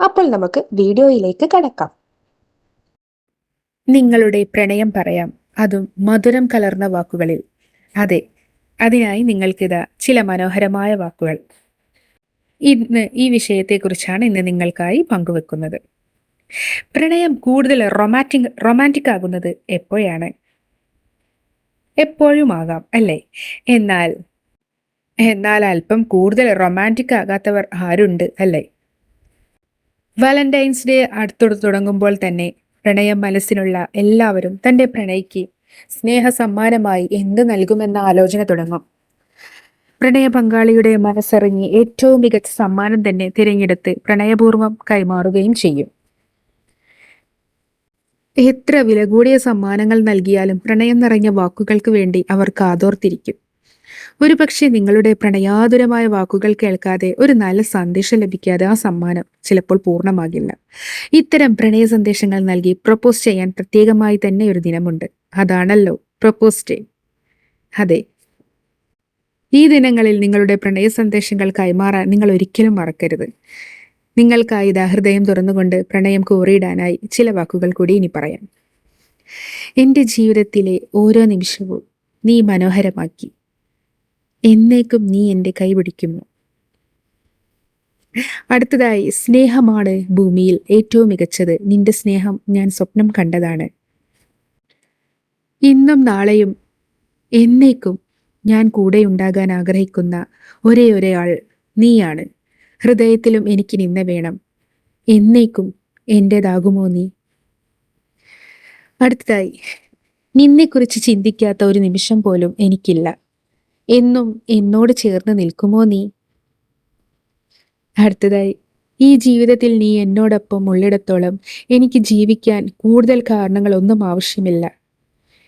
അപ്പോൾ നമുക്ക് വീഡിയോയിലേക്ക് കടക്കാം. നിങ്ങളുടെ പ്രണയം പറയാം. അതും മധുരം കലർന്ന വാക്കുകളിൽ. അതെ അതിനായി നിങ്ങൾക്കിതാ ചില മനോഹരമായ വാക്കുകൾ. ഇന്ന് ഈ വിഷയത്തെക്കുറിച്ചാണ് ഇന്ന് നിങ്ങൾക്കായി പങ്കുവെക്കുന്നത്. പ്രണയം കൂടുതൽ റൊമാറ്റിക് റൊമാന്റിക് ആകുന്നത് എപ്പോഴാണ്? എപ്പോഴും ആകാം അല്ലേ? എന്നാൽ എന്നാൽ അല്പം കൂടുതൽ റൊമാന്റിക് ആകാത്തവർ ആരുണ്ട് അല്ലേ? വാലന്റൈൻസ് ഡേ അടുത്തോട് തുടങ്ങുമ്പോൾ തന്നെ പ്രണയം മനസ്സിനുള്ള എല്ലാവരും തന്റെ പ്രണയിക്ക് സ്നേഹ സമ്മാനമായി എന്ത് നൽകുമെന്ന ആലോചന തുടങ്ങും. പ്രണയ പങ്കാളിയുടെ മനസ്സറിഞ്ഞ് ഏറ്റവും മികച്ച സമ്മാനം തന്നെ തിരഞ്ഞെടുത്ത് പ്രണയപൂർവം കൈമാറുകയും ചെയ്യും. എത്ര വില കൂടിയ സമ്മാനങ്ങൾ നൽകിയാലും പ്രണയം നിറഞ്ഞ വാക്കുകൾക്ക് വേണ്ടി അവർ കാതോർത്തിരിക്കും. ഒരുപക്ഷെ നിങ്ങളുടെ പ്രണയാതുരമായ വാക്കുകൾ കേൾക്കാതെ ഒരു നല്ല സന്ദേശം ലഭിക്കാതെ ആ സമ്മാനം ചിലപ്പോൾ പൂർണമാകില്ല. ഇത്തരം പ്രണയ സന്ദേശങ്ങൾ നൽകി പ്രപ്പോസ് ചെയ്യാൻ പ്രത്യേകമായി തന്നെ ഒരു ദിനമുണ്ട്. അതാണല്ലോ പ്രപ്പോസ് ഡേ അതെ. ഈ ദിനങ്ങളിൽ നിങ്ങളുടെ പ്രണയ സന്ദേശങ്ങൾ കൈമാറാൻ നിങ്ങൾ ഒരിക്കലും മറക്കരുത്. നിങ്ങൾക്കായി ഹൃദയം തുറന്നുകൊണ്ട് പ്രണയം കോറിയിടാനായി ചില വാക്കുകൾ കൂടി ഇനി പറയാം. എന്റെ ജീവിതത്തിലെ ഓരോ നിമിഷവും നീ മനോഹരമാക്കി. എന്നേക്കും നീ എന്റെ കൈ പിടിക്കുമോ? അടുത്തതായി സ്നേഹമാണ് ഭൂമിയിൽ ഏറ്റവും മികച്ചത്. നിന്റെ സ്നേഹം ഞാൻ സ്വപ്നം കണ്ടതാണ്. ഇന്നും നാളെയും എന്നേക്കും ഞാൻ കൂടെ ഉണ്ടാകാൻ ആഗ്രഹിക്കുന്ന ഒരേ ഒരാൾ നീയാണ്. ഹൃദയത്തിലും എനിക്ക് നിന്നെ വേണം. എന്നേക്കും എന്റെതാകുമോ നീ? അടുത്തതായി നിന്നെക്കുറിച്ച് ചിന്തിക്കാത്ത ഒരു നിമിഷം പോലും എനിക്കില്ല. എന്നും എന്നോട് ചേർന്ന് നിൽക്കുമോ നീ? അടുത്തതായി ഈ ജീവിതത്തിൽ നീ എന്നോടൊപ്പം ഉള്ളിടത്തോളം എനിക്ക് ജീവിക്കാൻ കൂടുതൽ കാരണങ്ങളൊന്നും ആവശ്യമില്ല.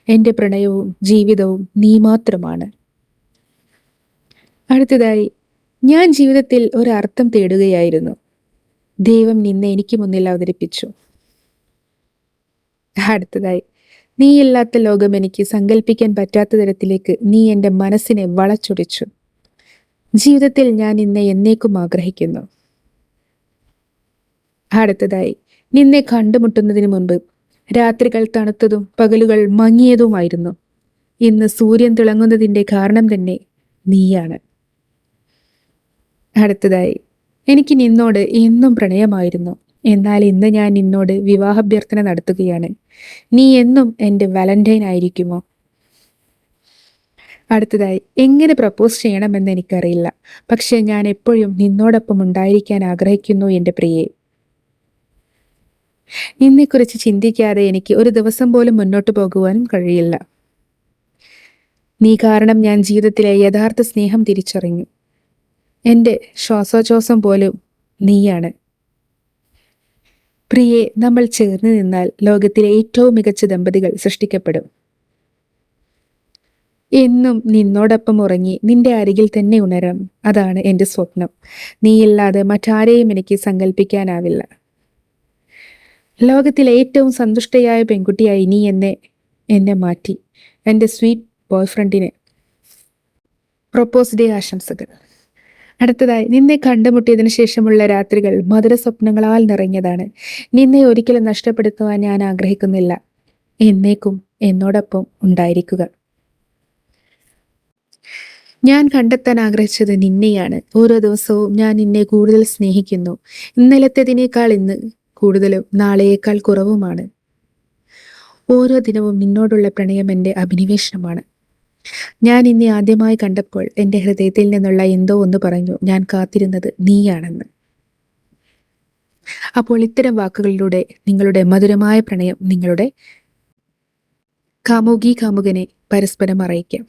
എന്റെ പ്രണയവും ജീവിതവും നീ മാത്രമാണ്. അടുത്തതായി ഞാൻ ജീവിതത്തിൽ ഒരർത്ഥം തേടുകയായിരുന്നു. ദൈവം നിന്നെ എനിക്ക് മുന്നിൽ അവതരിപ്പിച്ചു. അടുത്തതായി നീയില്ലാത്ത ലോകം എനിക്ക് സങ്കല്പിക്കാൻ പറ്റാത്ത തരത്തിലേക്ക് നീ എന്റെ മനസ്സിനെ വളച്ചൊടിച്ചു. ജീവിതത്തിൽ ഞാൻ നിന്നെ എന്നേക്കും ആഗ്രഹിക്കുന്നു. അടുത്തതായി നിന്നെ കണ്ടുമുട്ടുന്നതിന് മുൻപ് രാത്രികൾ തണുത്തതും പകലുകൾ മങ്ങിയതുമായിരുന്നു. ഇന്ന് സൂര്യൻ തിളങ്ങുന്നതിന്റെ കാരണം തന്നെ നീയാണ്. അടുത്തതായി എനിക്ക് നിന്നോട് എന്നും പ്രണയമായിരുന്നു. എന്നാൽ ഇന്ന് ഞാൻ നിന്നോട് വിവാഹാഭ്യർത്ഥന നടത്തുകയാണ്. നീ എന്നും എന്റെ വാലന്റൈൻ ആയിരിക്കുമോ? അടുത്തതായി എങ്ങനെ പ്രപ്പോസ് ചെയ്യണമെന്ന് എനിക്കറിയില്ല. പക്ഷെ ഞാൻ എപ്പോഴും നിന്നോടൊപ്പം ഉണ്ടായിരിക്കാൻ ആഗ്രഹിക്കുന്നു എന്റെ പ്രിയെ. നിന്നെക്കുറിച്ച് ചിന്തിക്കാതെ എനിക്ക് ഒരു ദിവസം പോലും മുന്നോട്ട് പോകുവാനും കഴിയില്ല. നീ കാരണം ഞാൻ ജീവിതത്തിലെ യഥാർത്ഥ സ്നേഹം തിരിച്ചറിഞ്ഞു. എന്റെ ശ്വാസോച്ഛ്വാസം പോലും നീയാണ്. പ്രിയെ നമ്മൾ ചേർന്ന് നിന്നാൽ ലോകത്തിലെ ഏറ്റവും മികച്ച ദമ്പതികൾ സൃഷ്ടിക്കപ്പെടും. എന്നും നിന്നോടൊപ്പം ഉറങ്ങി നിന്റെ അരികിൽ തന്നെ ഉണരാം അതാണ് എന്റെ സ്വപ്നം. നീയില്ലാതെ മറ്റാരെയും എനിക്ക് സങ്കല്പിക്കാനാവില്ല ലോകത്തിലെ ഏറ്റവും സന്തുഷ്ടയായ പെൺകുട്ടിയായി നീ എന്നെ എന്നെ മാറ്റി. എന്റെ സ്വീറ്റ് ബോയ്ഫ്രണ്ടിന് പ്രൊപ്പോസ് ഡേ ആശംസകൾ. അടുത്തതായി നിന്നെ കണ്ടുമുട്ടിയതിന് ശേഷമുള്ള രാത്രികൾ മധുര സ്വപ്നങ്ങളാൽ നിറഞ്ഞതാണ്. നിന്നെ ഒരിക്കലും നഷ്ടപ്പെടുത്തുവാൻ ഞാൻ ആഗ്രഹിക്കുന്നില്ല. എന്നേക്കും എന്നോടൊപ്പം ഉണ്ടായിരിക്കുക. ഞാൻ കണ്ടെത്താൻ ആഗ്രഹിച്ചത് നിന്നെയാണ്. ഓരോ ദിവസവും ഞാൻ നിന്നെ കൂടുതൽ സ്നേഹിക്കുന്നു. ഇന്നലത്തേതിനേക്കാൾ ഇന്ന് കൂടുതലും നാളെയേക്കാൾ കുറവുമാണ്. ഓരോ ദിനവും നിന്നോടുള്ള പ്രണയം എന്റെ അഭിനിവേശനമാണ് ഞാൻ ഇന്നെ ആദ്യമായി കണ്ടപ്പോൾ എന്റെ ഹൃദയത്തിൽ നിന്നുള്ള എന്തോ ഒന്ന് പറഞ്ഞു ഞാൻ കാത്തിരുന്നത് നീയാണെന്ന്. അപ്പോൾ ഇത്തരം വാക്കുകളിലൂടെ നിങ്ങളുടെ മധുരമായ പ്രണയം നിങ്ങളുടെ കാമുകി കാമുകനെ പരസ്പരം അറിയിക്കാം.